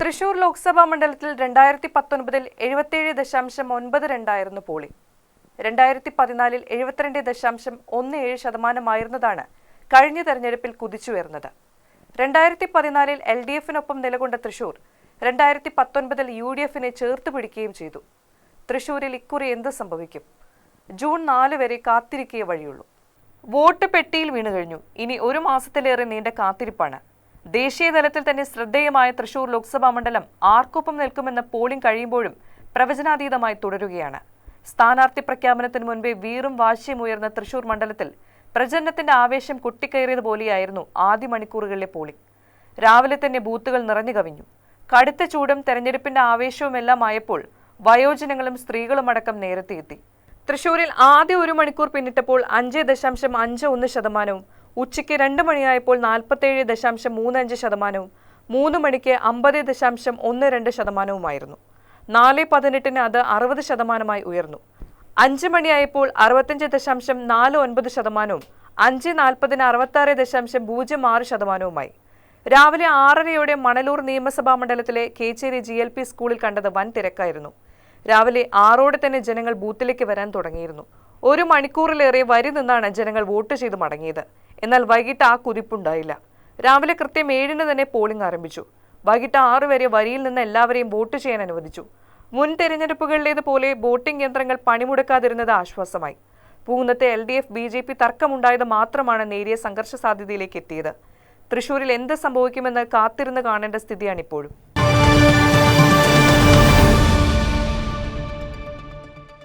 തൃശൂർ ലോക്സഭാ മണ്ഡലത്തിൽ രണ്ടായിരത്തി പത്തൊൻപതിൽ എഴുപത്തിയേഴ് ദശാംശം ഒൻപത് രണ്ടായിരുന്നു പോളിംഗ്. രണ്ടായിരത്തി പതിനാലിൽ എഴുപത്തിരണ്ട് ദശാംശം ഒന്ന് ഏഴ് ശതമാനമായിരുന്നതാണ് കഴിഞ്ഞ തെരഞ്ഞെടുപ്പിൽ കുതിച്ചുയർന്നത്. രണ്ടായിരത്തി പതിനാലിൽ എൽ ഡി എഫിനൊപ്പം നിലകൊണ്ട തൃശൂർ രണ്ടായിരത്തി പത്തൊൻപതിൽ യു ഡി എഫിനെ ചേർത്ത് പിടിക്കുകയും ചെയ്തു. തൃശൂരിൽ ഇക്കുറി എന്ത് സംഭവിക്കും? ജൂൺ നാല് വരെ കാത്തിരിക്കേ വഴിയുള്ളൂ. വോട്ട് പെട്ടിയിൽ വീണു കഴിഞ്ഞു. ഇനി ഒരു മാസത്തിലേറെ നീണ്ട കാത്തിരിപ്പാണ്. ദേശീയ തലത്തിൽ തന്നെ ശ്രദ്ധേയമായ തൃശൂർ ലോക്സഭാ മണ്ഡലം ആർക്കൊപ്പം നിൽക്കുമെന്ന പോളിംഗ് കഴിയുമ്പോഴും പ്രവചനാതീതമായി തുടരുകയാണ്. സ്ഥാനാർത്ഥി പ്രഖ്യാപനത്തിന് മുൻപേ വീറും വാശിയും ഉയർന്ന തൃശൂർ മണ്ഡലത്തിൽ പ്രചരണത്തിന്റെ ആവേശം കൊട്ടിക്കയറിയതുപോലെയായിരുന്നു ആദ്യ മണിക്കൂറുകളിലെ പോളിംഗ്. രാവിലെ തന്നെ ബൂത്തുകൾ നിറഞ്ഞു കവിഞ്ഞു. കടുത്ത ചൂടും തെരഞ്ഞെടുപ്പിന്റെ ആവേശവുമെല്ലാം ആയപ്പോൾ വയോജനങ്ങളും സ്ത്രീകളും അടക്കം നേരത്തെ എത്തി. തൃശൂരിൽ ആദ്യ ഒരു മണിക്കൂർ പിന്നിട്ടപ്പോൾ അഞ്ച് ദശാംശം അഞ്ച് ഒന്ന് ശതമാനവും ഉച്ചയ്ക്ക് രണ്ട് മണിയായപ്പോൾ നാൽപ്പത്തേഴ് ദശാംശം മൂന്ന് അഞ്ച് ശതമാനവും മൂന്ന് മണിക്ക് അമ്പത് ദശാംശം ഒന്ന് രണ്ട് ശതമാനവുമായിരുന്നു. നാല് പതിനെട്ടിന് അത് അറുപത് ശതമാനമായി ഉയർന്നു. അഞ്ച് മണിയായപ്പോൾ അറുപത്തഞ്ച് ദശാംശം നാല് ഒൻപത് ശതമാനവും അഞ്ച് നാൽപ്പതിന് അറുപത്താറ് ദശാംശം പൂജ്യം ആറ് ശതമാനവുമായി. രാവിലെ ആറരയോടെ മണലൂർ നിയമസഭാ മണ്ഡലത്തിലെ കേച്ചേരി ജി എൽ പി സ്കൂളിൽ കണ്ടത് വൻ തിരക്കായിരുന്നു. രാവിലെ ആറോടെ തന്നെ ജനങ്ങൾ ബൂത്തിലേക്ക് വരാൻ തുടങ്ങിയിരുന്നു. ഒരു മണിക്കൂറിലേറെ വരി നിന്നാണ് ജനങ്ങൾ വോട്ട് ചെയ്ത് മടങ്ങിയത്. എന്നാൽ വൈകിട്ട് ആ കുതിപ്പുണ്ടായില്ല. രാവിലെ കൃത്യം ഏഴിന് തന്നെ പോളിംഗ് ആരംഭിച്ചു. വൈകിട്ട് ആറ് വരെ വരിയിൽ നിന്ന് എല്ലാവരെയും വോട്ട് ചെയ്യാൻ അനുവദിച്ചു. മുൻ തെരഞ്ഞെടുപ്പുകളിലേതുപോലെ വോട്ടിംഗ് യന്ത്രങ്ങൾ പണിമുടക്കാതിരുന്നത് ആശ്വാസമായി. പൂന്നത്തെ L D F B J P തർക്കമുണ്ടായത് മാത്രമാണ് നേരിയ സംഘർഷ സാധ്യതയിലേക്ക് എത്തിയത്. തൃശൂരിൽ എന്ത് സംഭവിക്കുമെന്ന് കാത്തിരുന്ന് കാണേണ്ട സ്ഥിതിയാണിപ്പോഴും.